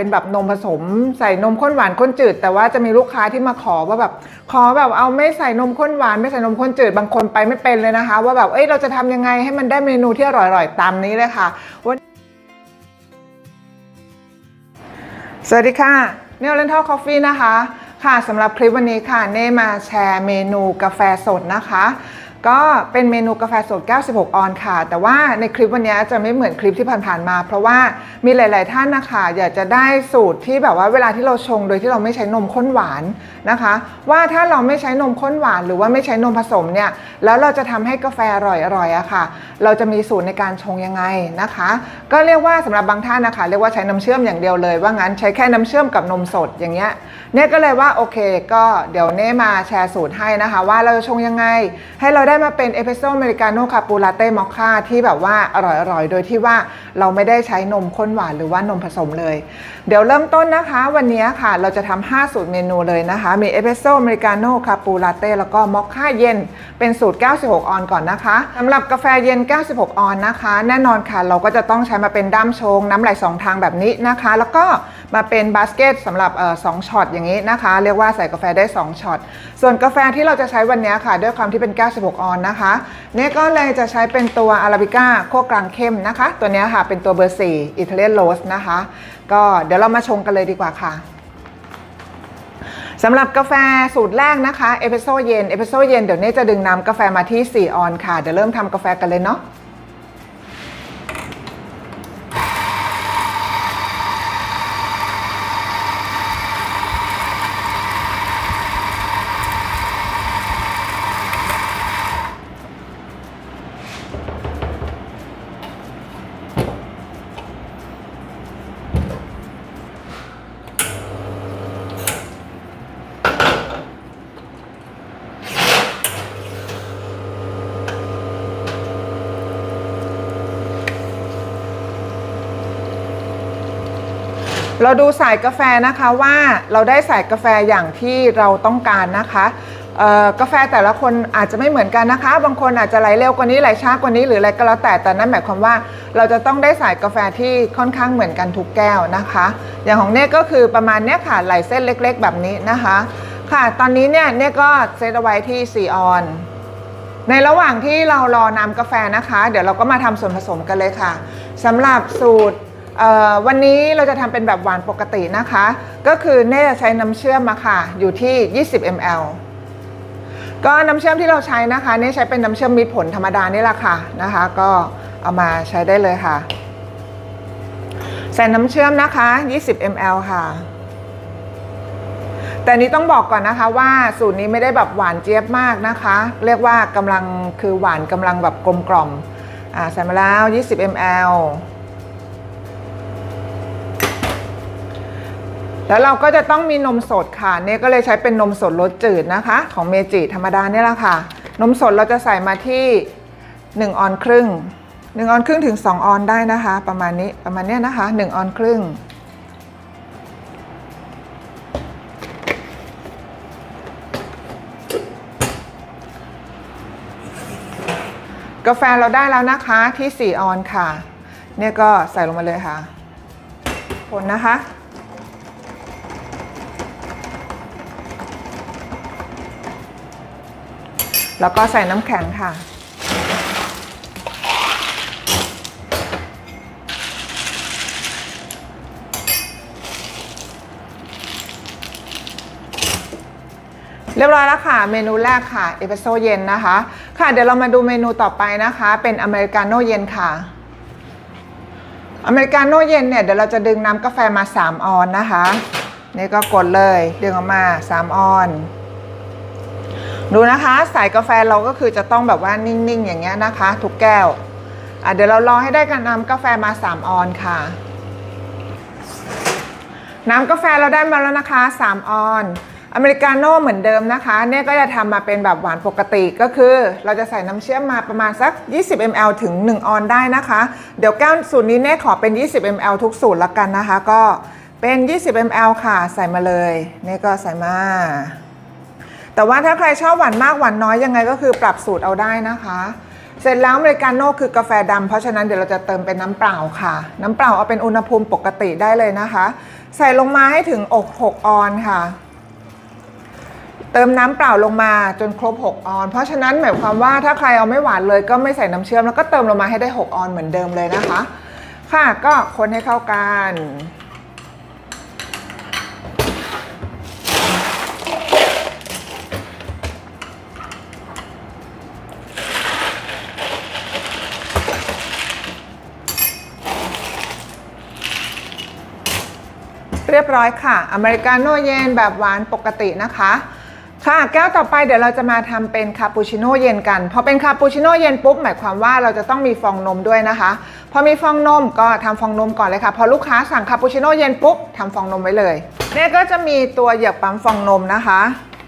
เป็นแบบนมผสม ใส่นมข้นหวานข้นจืด แต่ว่าจะมีลูกค้าที่มาขอว่าแบบขอแบบเอาไม่ใส่นมข้นหวานไม่ใส่นมข้นจืดบางคนไปไม่เป็นเลยนะคะ ว่าแบบเอ้ยเราจะทำยังไงให้มันได้เมนูที่อร่อยๆตามนี้เลยค่ะวันสวัสดีค่ะเนลเลนทัลคอฟฟี่นะคะ ค่ะสำหรับคลิปวันนี้ค่ะเน่มาแชร์เมนูกาแฟสดนะคะ ก็เป็นเมนูกาแฟสด 96 ออนค่ะ แต่ว่าในคลิปวันนี้จะไม่เหมือนคลิปที่ผ่านๆมา เพราะว่ามีหลาย ๆ ท่านนะคะอยากจะได้สูตรที่แบบว่าเวลาที่เราชงโดยที่เราไม่ใช้นมข้นหวานนะคะ ว่าถ้าเราไม่ใช้นมข้นหวานหรือว่าไม่ใช้นมผสมเนี่ยแล้วเราจะทำให้กาแฟอร่อยๆอะค่ะ เราจะมีสูตรในการชงยังไงนะคะ ก็เรียกว่าสำหรับบางท่านนะคะเรียกว่าใช้น้ำเชื่อมอย่างเดียวเลย ว่างั้นใช้แค่น้ำเชื่อมกับนมสดอย่างเงี้ยเนี่ยก็เลยว่าโอเค ก็เดี๋ยวเน่มาแชร์สูตรให้นะคะ ว่าเราจะชงยังไง ให้เราได้มาเป็นเอสเปรสโซ่อเมริกาโน่คาปูลาเต้มอคค่าที่แบบว่าอร่อยๆ โดยที่ว่าเราไม่ได้ใช้นมข้นหวานหรือว่านมผสมเลย เดี๋ยวเริ่มต้นนะคะ วันนี้ค่ะเราจะทำ5สูตรเมนูเลยนะคะมีเอสเปรสโซ่อเมริกาโน่คาปูลาเต้แล้วก็มอคค่าเย็น เป็นสูตร 96 ออนก่อนนะคะสำหรับกาแฟเย็น 96 ออนนะคะ แน่นอนค่ะ เราก็จะต้องใช้มาเป็นด้ามชง น้ำไหลสองทางแบบนี้นะคะ แล้วก็มาเป็นบาสเกตสำหรับสองช็อตอย่างนี้นะคะ เรียกว่าใส่กาแฟได้ 2ช็อตส่วนกาแฟที่เราจะใช้วันนี้ค่ะ ด้วยความที่เป็น 96 ออนนะคะเนี่ยก็เลยจะใช้เป็นตัวอาราบิก้าโคกกลางเข้มนะคะ ตัวนี้ค่ะเป็นตัวเบอร์4อิตาเลียนโรสนะคะ ก็เดี๋ยวเรามาชงกันเลยดีกว่าค่ะ สำหรับกาแฟสูตรแรกนะคะเอสเปรสโซเย็นเอสเปรสโซเย็นเดี๋ยวเนี้จะดึงน้ำกาแฟมาที่ 4 ออนค่ะ เดี๋ยวเริ่มทำกาแฟกันเลยเนาะ เราดูสายกาแฟนะคะว่าเราได้สายกาแฟอย่างที่เราต้องการนะคะกาแฟแต่ละคนอาจจะไม่เหมือนกันนะคะ บางคนอาจจะไหลเร็วกว่านี้ไหลช้ากว่านี้หรืออะไรก็แล้วแต่แต่นั่นหมายความว่า เราจะต้องได้สายกาแฟที่ค่อนข้างเหมือนกันทุกแก้วนะคะ อย่างของเน่ก็คือประมาณเนี้ยค่ะไหลเส้นเล็กๆ แบบนี้นะคะ ค่ะ ตอนนี้เนี่ยเน่ก็เซตเอาไว้ที่ 4 ออน ในระหว่างที่เรารอน้ำกาแฟนะคะ เดี๋ยวเราก็มาทำส่วนผสมกันเลยค่ะสำหรับสูตร วันนี้เราจะทำเป็นแบบหวานปกตินะคะ ก็คือเน่จะใช้น้ำเชื่อมมาค่ะ อยู่ที่ 20 ml ก็น้ำเชื่อมที่เราใช้นะคะเน่ใช้เป็นน้ำเชื่อมมิตรผลธรรมดานี่แหละค่ะนะคะ ก็เอามาใช้ได้เลยค่ะ ใส่น้ำเชื่อมนะคะ 20 ml ค่ะ แต่นี้ต้องบอกก่อนนะคะว่าสูตรนี้ไม่ได้แบบหวานเจี๊ยบมากนะคะ เรียกว่ากำลังคือหวานกำลังแบบกลมกล่อมอ่าใส่มาแล้ว 20 ml แล้วเราก็จะต้องมีนมสดค่ะเนี่ยก็เลยใช้เป็นนมสดรสจืดนะคะ ของเมจิธรรมดาเนี่ยแหละค่ะ นมสดเราจะใส่มาที่ 1 ออนครึ่ง 1 ออนครึ่งถึง 2 ออนได้นะคะ ประมาณนี้ประมาณเนี้ยนะคะ 1 ออนครึ่ง กาแฟเราได้แล้วนะคะที่ 4 ออนค่ะ เนี่ยก็ใส่ลงมาเลยค่ะคนนะคะ แล้วก็ใส่น้ำแข็งค่ะ เรียบร้อยแล้วค่ะ เมนูแรกค่ะเอสเปรสโซเย็นนะคะ ค่ะเดี๋ยวเรามาดูเมนูต่อไปนะคะ เป็นอเมริกาโน่เย็นค่ะอเมริกาโน่เย็นเนี่ยเดี๋ยวเราจะดึงน้ำกาแฟมา 3 ออนนะคะ นี่ก็กดเลย ดึงออกมา 3 ออน ดูนะคะ สายกาแฟเราก็คือจะต้องแบบว่านิ่งๆ อย่างเงี้ยนะคะ ทุกแก้วเดี๋ยวเรารอให้ได้กันน้ำกาแฟมา 3 ออนค่ะ น้ำกาแฟเราได้มาแล้วนะคะ 3 ออนอเมริกาโน่เหมือนเดิมนะคะเนี่ยก็จะทำมาเป็นแบบหวานปกติก็คือ เราจะใส่น้ำเชื่อมมาประมาณสัก 20 ml ถึง 1 ออนได้นะคะ เดี๋ยวแก้วสูตรนี้เนี่ยขอเป็น 20 ml ทุกสูตรละกันนะคะ ก็เป็น 20 ml ค่ะ ใส่มาเลย นี่ก็ใส่มา แต่ว่าถ้าใครชอบหวานมากหวานน้อยยังไงก็คือปรับสูตรเอาได้นะคะ เสร็จแล้วอเมริกาโน่คือกาแฟดำเพราะฉะนั้นเดี๋ยวเราจะเติมเป็นน้ำเปล่าค่ะ น้ำเปล่าเอาเป็นอุณหภูมิปกติได้เลยนะคะ ใส่ลงมาให้ถึงอก6ออนค่ะ เติมน้ำเปล่าลงมาจนครบ 6 ออน เพราะฉะนั้นหมายความว่าถ้าใครเอาไม่หวานเลยก็ไม่ใส่น้ำเชื่อมแล้วก็เติมลงมาให้ได้ 6 ออนเหมือนเดิมเลยนะคะ ค่ะก็คนให้เข้ากัน เรียบร้อยค่ะ อเมริกาโน่เย็นแบบหวานปกตินะคะ ค่ะ แก้วต่อไปเดี๋ยวเราจะมาทำเป็นคาปูชิโน่เย็นกัน พอเป็นคาปูชิโน่เย็นปุ๊บหมายความว่าเราจะต้องมีฟองนมด้วยนะคะ พอมีฟองนมก็ทำฟองนมก่อนเลยค่ะ พอลูกค้าสั่งคาปูชิโน่เย็นปุ๊บทำฟองนมไว้เลยเนี่ยก็จะมีตัวเหยือกปั๊มฟองนมนะคะ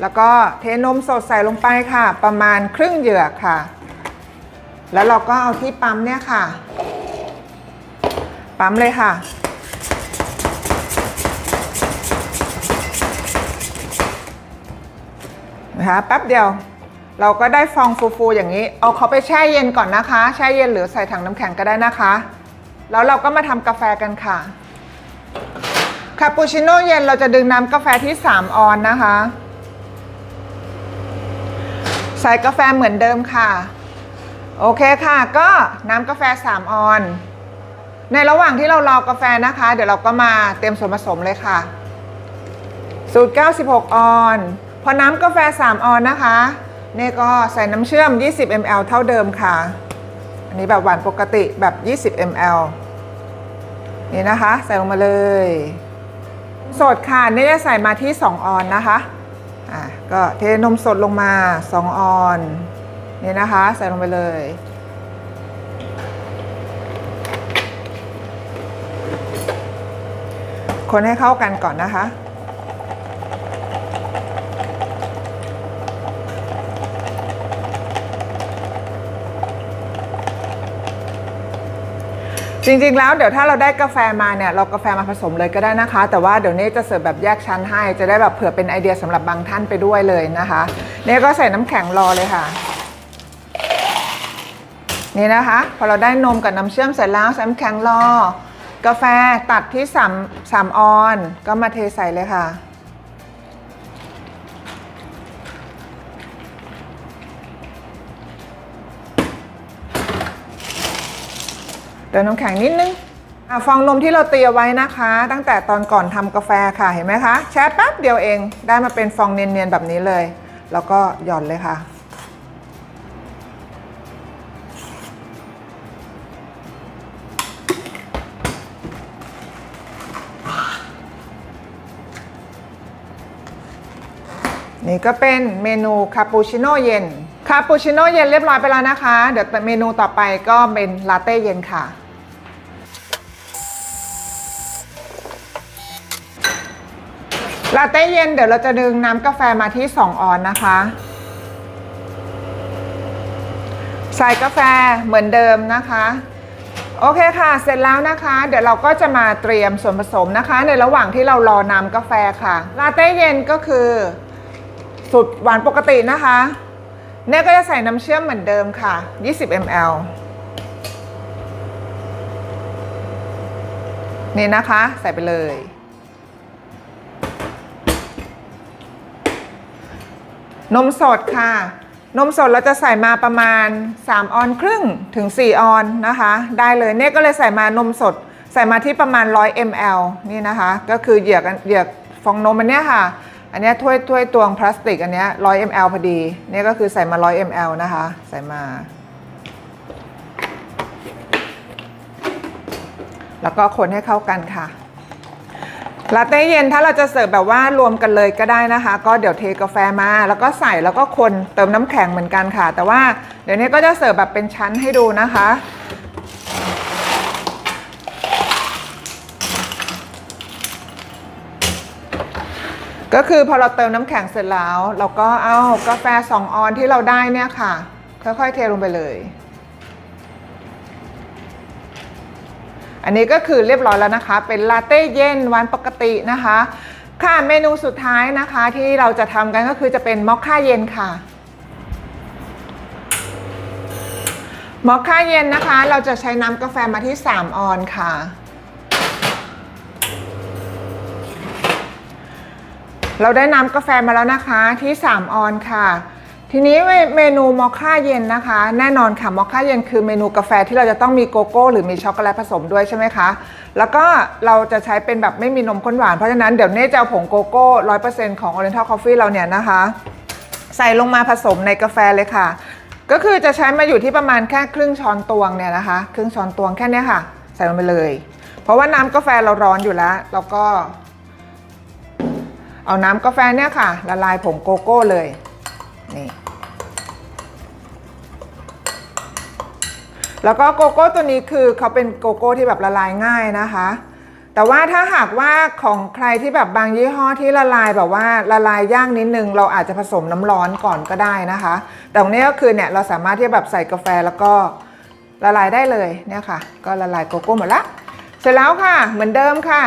แล้วก็เทนมสดใส่ลงไปค่ะ ประมาณครึ่งเหยือกค่ะ แล้วเราก็เอาที่ปั๊มเนี่ยค่ะ ปั๊มเลยค่ะ นะคะแป๊บเดียว เราก็ได้ฟองฟูๆอย่างนี้ เอาเขาไปแช่เย็นก่อนนะคะ แช่เย็นหรือใส่ถังน้ำแข็งก็ได้นะคะ แล้วเราก็มาทำกาแฟกันค่ะคาปูชิโน่เย็นเราจะดึงน้ำกาแฟที่ 3 ออนนะคะ ใส่กาแฟเหมือนเดิมค่ะ โอเคค่ะ ก็น้ำกาแฟ 3 ออน ในระหว่างที่เรารอกาแฟนะคะ เดี๋ยวเราก็มาเตรียมส่วนผสมเลยค่ะสูตร96 ออน พอน้ำกาแฟ 3 ออนนะคะนี่ก็ใส่น้ำเชื่อม 20 ml เท่าเดิมค่ะ อันนี้แบบหวานปกติแบบ 20 ml นี่นะคะ ใส่ลงมาเลย สดค่ะนี่จะใส่มาที่ 2 ออนนะคะอะก็เทนมสดลงมา 2 ออนนี่นะคะ ใส่ลงไปเลย คนให้เข้ากันก่อนนะคะ จริงๆแล้วเดี๋ยวถ้าเราได้กาแฟมาเนี่ยเรากาแฟมาผสมเลยก็ได้นะคะ แต่ว่าเดี๋ยวนี้จะเสิร์ฟแบบแยกชั้นให้จะได้แบบเผื่อเป็นไอเดียสำหรับบางท่านไปด้วยเลยนะคะเนี่ยก็ใส่น้ำแข็งรอเลยค่ะ นี่นะคะ พอเราได้นมกับน้ำเชื่อมเสร็จแล้วใส่น้ำแข็งรอกาแฟตัดที่3 3ออน ก็มาเทใส่เลยค่ะ เติมน้ำแข็งนิดนึงอฟองนมที่เราเตรียมไว้นะคะ ตั้งแต่ตอนก่อนทำกาแฟค่ะเห็นไหมคะแช่แป๊บเดียวเองได้มาเป็นฟองเนียนๆแบบนี้เลย แล้วก็หย่อนเลยค่ะนี่ก็เป็นเมนูคาปูชิโน่เย็น คาปูชิโน่เย็นเรียบร้อยไปแล้วนะคะ เดี๋ยวเมนูต่อไปก็เป็นลาเต้เย็นค่ะ ลาเต้เย็นเดี๋ยวเราจะดึงน้ำกาแฟมาที่ 2 ออนนะคะ ใส่กาแฟเหมือนเดิมนะคะ โอเคค่ะ เสร็จแล้วนะคะ เดี๋ยวเราก็จะมาเตรียมส่วนผสมนะคะ ในระหว่างที่เรารอน้ำกาแฟค่ะ ลาเต้เย็นก็คือสุดหวานปกตินะคะเนี่ยก็จะใส่น้ำเชื่อมเหมือนเดิมค่ะ 20 ml นี่นะคะ ใส่ไปเลย นมสดค่ะ นมสดเราจะใส่มาประมาณ 3 ออนครึ่งถึง 4 ออนนะคะ ได้เลยเนี่ยก็เลยใส่มานมสด ใส่มาที่ประมาณ 100 ml นี่นะคะ ก็คือเหยือกอันเหยือกฟองนมอันเนี้ยค่ะ อันเนี้ยถ้วยถ้วยตวงพลาสติกอันเนี้ย100 ml พอดี เนี่ยก็คือใส่มา 100 ml นะคะ ใส่มา แล้วก็คนให้เข้ากันค่ะ ลาเต้เย็นถ้าเราจะเสิร์ฟแบบว่ารวมกันเลยก็ได้นะคะ ก็เดี๋ยวเทกาแฟมา แล้วก็ใส่แล้วก็คนเติมน้ำแข็งเหมือนกันค่ะ แต่ว่าเดี๋ยวนี้ก็จะเสิร์ฟแบบเป็นชั้นให้ดูนะคะ ก็คือพอเราเติมน้ำแข็งเสร็จแล้ว เราก็เอากาแฟ 2 ออนที่เราได้เนี่ยค่ะ ค่อยๆเทลงไปเลย อันนี้ก็คือเรียบร้อยแล้วนะคะ เป็นลาเต้เย็นวานปกตินะคะ ค่ะเมนูสุดท้ายนะคะที่เราจะทำกันก็คือจะเป็นมอคค่าเย็นค่ะมอคค่าเย็นนะคะ เราจะใช้น้ำกาแฟมาที่ 3 ออนค่ะ เราได้น้ำกาแฟมาแล้วนะคะที่ 3 ออนค่ะ ทีนี้เมนูมอคค่าเย็นนะคะ แน่นอนค่ะมอคค่าเย็นคือเมนูกาแฟที่เราจะต้องมีโกโก้ หรือมีช็อกโกแลตผสมด้วยใช่ไหมคะ แล้วก็เราจะใช้เป็นแบบไม่มีนมข้นหวาน เพราะฉะนั้นเดี๋ยวเน่จะเอาผงโกโก้ร้อยเปอร์เซ็นต์ของ Oriental Coffee เราเนี่ยนะคะ ใส่ลงมาผสมในกาแฟเลยค่ะ ก็คือจะใช้มาอยู่ที่ประมาณแค่ครึ่งช้อนตวงเนี่ยนะคะ ครึ่งช้อนตวงแค่นี้ค่ะ ใส่ลงไปเลย เพราะว่าน้ำกาแฟเราร้อนอยู่แล้ว แล้วก็ เอาน้ำกาแฟเนี่ยค่ะ ละลายผงโกโก้เลย นี่แล้วก็โกโก้ตัวนี้คือเขาเป็นโกโก้ที่แบบละลายง่ายนะคะ แต่ว่าถ้าหากว่าของใครที่แบบบางยี่ห้อที่ละลายแบบว่าละลายยากนิดนึง เราอาจจะผสมน้ำร้อนก่อนก็ได้นะคะ แต่ตรงนี้ก็คือเนี่ยเราสามารถที่แบบใส่กาแฟแล้วก็ละลายได้เลยเนี่ยค่ะ ก็ละลายโกโก้หมดละ เสร็จแล้วค่ะ เหมือนเดิมค่ะ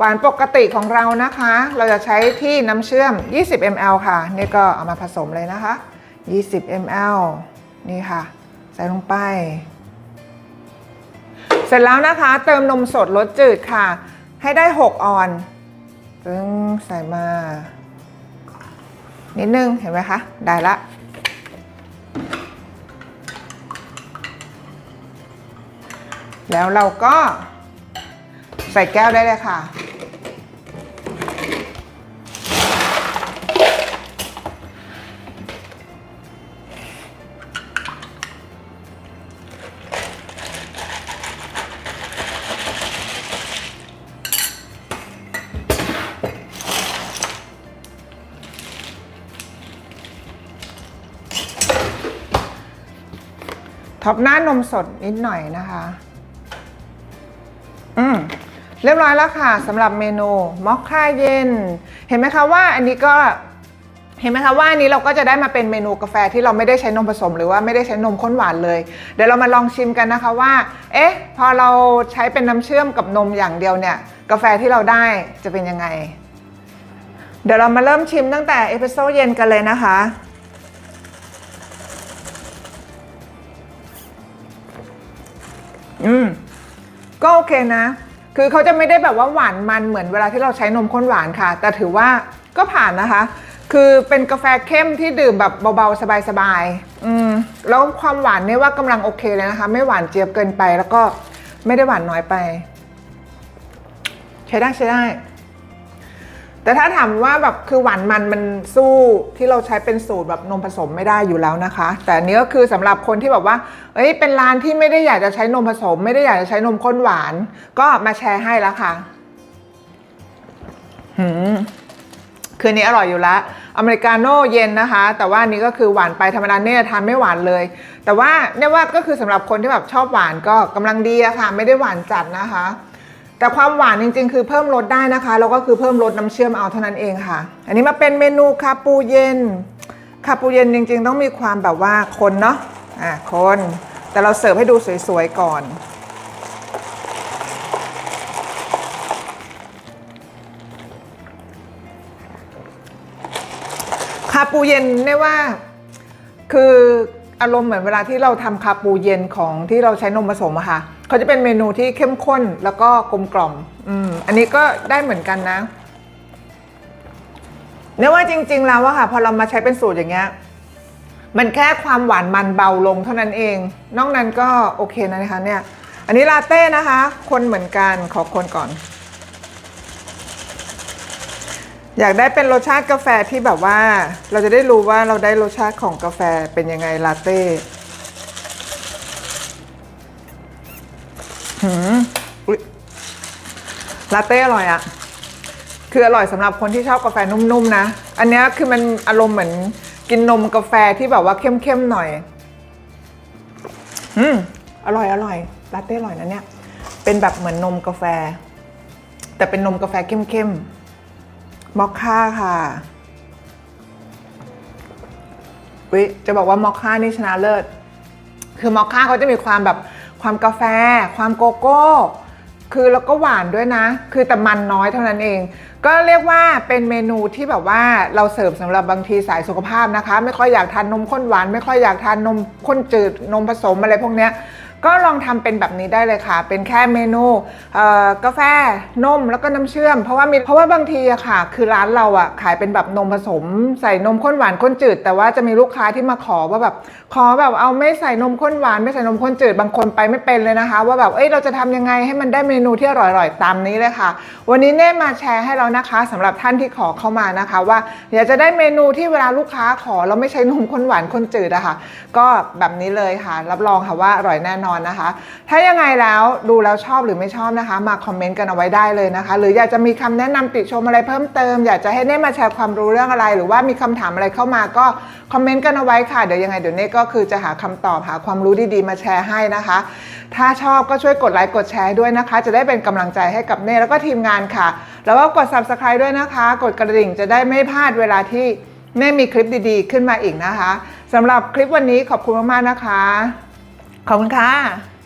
หวานปกติของเรานะคะ เราจะใช้ที่น้ำเชื่อม 20 ml ค่ะ นี่ก็เอามาผสมเลยนะคะ 20 ml นี่ค่ะ ใส่ลงไป เสร็จแล้วนะคะ เติมนมสดรสจืดค่ะ ให้ได้ 6 ออนซึ่งใส่มา นิดนึง เห็นไหมคะ ได้ละแล้วเราก็ใส่แก้วได้เลยค่ะ ท็อปหน้านมสดนิดหน่อยนะคะ อืมเรียบร้อยแล้วค่ะสำหรับเมนูมอคค่าเย็น เห็นไหมคะว่าอันนี้ก็เห็นไหมคะว่าอันนี้เราก็จะได้มาเป็นเมนูกาแฟที่เราไม่ได้ใช้นมผสม หรือว่าไม่ได้ใช้นมข้นหวานเลย เดี๋ยวเรามาลองชิมกันนะคะว่า เอ๊ะ พอเราใช้เป็นน้ำเชื่อมกับนมอย่างเดียวเนี่ย กาแฟที่เราได้จะเป็นยังไง เดี๋ยวเรามาเริ่มชิมตั้งแต่เอสเปรสโซ่เย็นกันเลยนะคะ อืมก็โอเคนะ คือเขาจะไม่ได้แบบว่าหวานมันเหมือนเวลาที่เราใช้นมข้นหวานค่ะ แต่ถือว่าก็ผ่านนะคะ คือเป็นกาแฟเข้มที่ดื่มแบบเบาๆ สบายๆอืมแล้วความหวานเนี่ยว่ากำลังโอเคเลยนะคะ ไม่หวานเจี๊ยบเกินไปแล้วก็ไม่ได้หวานน้อยไป ใช้ได้ใช้ได้ แต่ถ้าถามว่าแบบคือหวานมันมันสู้ที่เราใช้เป็นสูตรแบบนมผสมไม่ได้อยู่แล้วนะคะ แต่อันนี้ก็คือสำหรับคนที่แบบว่าเอ้ยเป็นร้านที่ไม่ได้อยากจะใช้นมผสม ไม่ได้อยากจะใช้นมข้นหวาน ก็มาแชร์ให้แล้วค่ะหืมคืนนี้อร่อยอยู่แล้วอเมริกาโน่เย็นนะคะ แต่ว่านี้ก็คือหวานไปธรรมดาเนี่ยทานไม่หวานเลย แต่ว่าเนี่ยว่าก็คือสำหรับคนที่แบบชอบหวานก็กำลังดีอะค่ะ ไม่ได้หวานจัดนะคะ แต่ความหวานจริง ๆ คือเพิ่มรสได้นะคะ แล้วก็คือเพิ่มรสน้ำเชื่อมเอาเท่านั้นเองค่ะ อันนี้มาเป็นเมนูคาปูเย็น คาปูเย็นจริง ๆ ต้องมีความแบบว่าคนเนาะ อะคน แต่เราเสิร์ฟให้ดูสวยๆก่อน คาปูเย็นเนี่ยว่า คืออารมณ์เหมือนเวลาที่เราทำคาปูเย็นของที่เราใช้นมผสมอะค่ะ เขาจะเป็นเมนูที่เข้มข้นแล้วก็กลมกล่อม อืม อันนี้ก็ได้เหมือนกันนะเนี่ยว่าจริง ๆ แล้วอะค่ะ พอเรามาใช้เป็นสูตรอย่างเงี้ย มันแค่ความหวานมันเบาลงเท่านั้นเอง นอกนั้นก็โอเคนะคะเนี่ย อันนี้ลาเต้นะคะ คนเหมือนกันขอคนก่อน อยากได้เป็นรสชาติกาแฟที่แบบว่า เราจะได้รู้ว่าเราได้รสชาติของกาแฟเป็นยังไงลาเต้ หืมอุ๊ยลาเต้อร่อยอะคืออร่อยสำหรับคนที่ชอบกาแฟนุ่มๆนะ อันเนี้ยคือมันอารมณ์เหมือนกินนมกาแฟที่แบบว่าเข้มๆหน่อย อืม อร่อยอร่อยลาเต้อร่อยนะเนี่ย เป็นแบบเหมือนนมกาแฟ แต่เป็นนมกาแฟเข้มๆมอคค่าค่ะวิจะบอกว่ามอคค่านี่ชนะเลิศ คือมอคค่าเขาจะมีความแบบ ความกาแฟ ความโกโก้ คือแล้วก็หวานด้วยนะ คือแต่มันน้อยเท่านั้นเอง ก็เรียกว่าเป็นเมนูที่แบบว่าเราเสิร์ฟสำหรับบางทีสายสุขภาพนะคะ ไม่ค่อยอยากทานนมข้นหวาน ไม่ค่อยอยากทานนมข้นจืดนมผสมอะไรพวกเนี้ย ก็ลองทำเป็นแบบนี้ได้เลยค่ะ เป็นแค่เมนูกาแฟนมแล้วก็น้ำเชื่อม เพราะว่ามีเพราะว่าบางทีอะค่ะ คือร้านเราอะขายเป็นแบบนมผสม ใส่นมข้นหวานข้นจืด แต่ว่าจะมีลูกค้าที่มาขอว่าแบบขอแบบเอาไม่ใส่นมข้นหวานไม่ใส่นมข้นจืดบางคนไปไม่เป็นเลยนะคะ ว่าแบบเอ้ยเราจะทำยังไงให้มันได้เมนูที่อร่อยๆตามนี้เลยค่ะ วันนี้เน่มาแชร์ให้เรานะคะสำหรับท่านที่ขอเข้ามานะคะ ว่าอยากจะได้เมนูที่เวลาลูกค้าขอเราไม่ใช้นมข้นหวานข้นจืดอะค่ะก็แบบนี้เลยค่ะ รับรองค่ะว่าอร่อยแน่นอนนะคะ ถ้ายังไงแล้วดูแล้วชอบหรือไม่ชอบนะคะ มาคอมเมนต์กันเอาไว้ได้เลยนะคะ หรืออยากจะมีคำแนะนำติชมอะไรเพิ่มเติม อยากจะให้เน่มาแชร์ความรู้เรื่องอะไร หรือว่ามีคำถามอะไรเข้ามาก็คอมเมนต์กันเอาไว้ค่ะ เดี๋ยวยังไงเดี๋ยวเน่ก็คือจะหาคำตอบหาความรู้ดีๆมาแชร์ให้นะคะ ถ้าชอบก็ช่วยกดไลค์กดแชร์ด้วยนะคะ จะได้เป็นกำลังใจให้กับเน่แล้วก็ทีมงานค่ะ แล้วก็กด subscribe ด้วยนะคะ กดกระดิ่งจะได้ไม่พลาดเวลาที่เน่มีคลิปดีๆ ขึ้นมาอีกนะคะสำหรับคลิปวันนี้ขอบคุณมากๆนะคะ ขอบคุณค่ะ